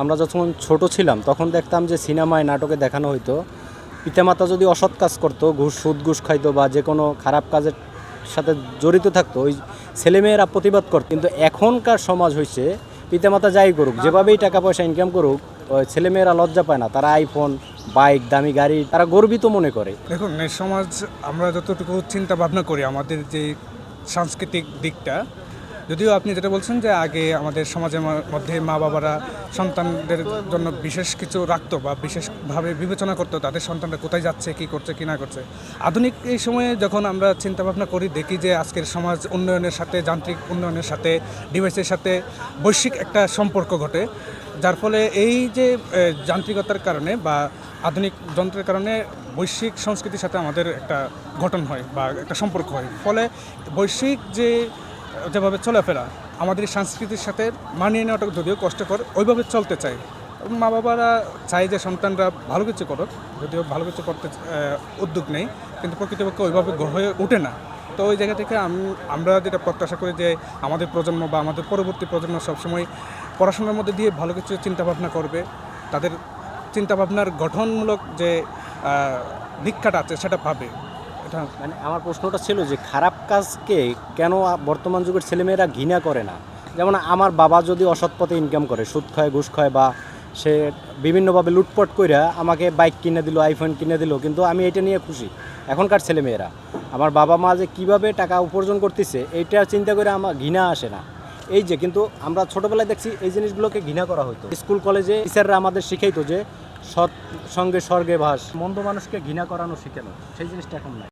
আমরা যখন ছোট ছিলাম, তখন দেখতাম যে সিনেমায় নাটকে দেখানো হইতো। পিতামাতা যদি অসৎ কাজ করতো, ঘুষ, সুদ, ঘুষ খাইতো বা যে কোনো খারাপ কাজের সাথে জড়িত থাকতো, ওই ছেলেমেয়েরা প্রতিবাদ করত। কিন্তু এখনকার সমাজ হয়েছে পিতামাতা যাই করুক, যেভাবেই টাকা পয়সা ইনকাম করুক ছেলেমেয়েরা লজ্জা পায় না। তারা আইফোন বাইক দামি গাড়ি, তারা গর্বিত মনে করে। দেখুন সমাজ আমরা যতটুকু চিন্তা ভাবনা করি, আমাদের যে সাংস্কৃতিক দিকটা যদিও আপনি যেটা বলছেন যে আগে আমাদের সমাজের মধ্যে মা বাবারা সন্তানদের জন্য বিশেষ কিছু রাখতো বা বিশেষভাবে বিবেচনা করতো তাদের সন্তানরা কোথায় যাচ্ছে, কি করছে, কি না করছে। আধুনিক এই সময়ে যখন আমরা চিন্তা ভাবনা করি, দেখি যে আজকের সমাজ উন্নয়নের সাথে, যান্ত্রিক উন্নয়নের সাথে, ডিভাইসের সাথে বৈশ্বিক একটা সম্পর্ক ঘটে। যার ফলে এই যে যান্ত্রিকতার কারণে বা আধুনিক যন্ত্রের কারণে বৈশ্বিক সংস্কৃতির সাথে আমাদের একটা গঠন হয় বা একটা সম্পর্ক হয়। ফলে বৈশ্বিক যে যেভাবে চলাফেরা, আমাদের সংস্কৃতির সাথে মানিয়ে নেওয়াটা যদিও কষ্টকর, ওইভাবে চলতে চাই। মা বাবারা চায় যে সন্তানরা ভালো কিছু করুক, যদিও ভালো কিছু করতে উদ্যোগ নেই, কিন্তু প্রকৃতপক্ষে ওইভাবে হয়ে ওঠে না। তো ওই জায়গা থেকে আম- আমরা যেটা প্রত্যাশা করি যে আমাদের প্রজন্ম বা আমাদের পরবর্তী প্রজন্ম সবসময় পড়াশোনার মধ্যে দিয়ে ভালো কিছু চিন্তাভাবনা করবে। তাদের চিন্তাভাবনার গঠনমূলক যে দীক্ষাটা আছে সেটা পাবে। মানে আমার প্রশ্নটা ছিল যে খারাপ কাজকে কেন বর্তমান যুগের ছেলেমেয়েরা ঘৃণা করে না? যেমন আমার বাবা যদি অসৎ পথে ইনকাম করে, সুদ খায়, ঘুষ খায় বা সে বিভিন্নভাবে লুটপট কইরা আমাকে বাইক কিনে দিল আইফোন কিনে দিল, কিন্তু আমি এটা নিয়ে খুশি, এখনকার ছেলেমেয়েরা। আমার বাবা মা যে কীভাবে টাকা উপার্জন করতেছে, এইটা চিন্তা করে আমার ঘৃণা আসে না। এই যে, কিন্তু আমরা ছোটোবেলায় দেখছি এই জিনিসগুলোকে ঘৃণা করা হতো স্কুল, কলেজে টিচাররা আমাদের শিখাইতো যে, সৎ সঙ্গে স্বর্গে ভাস মন্দ মানুষকে ঘৃণা করানো শিখানো সেই জিনিসটা এখন নাই।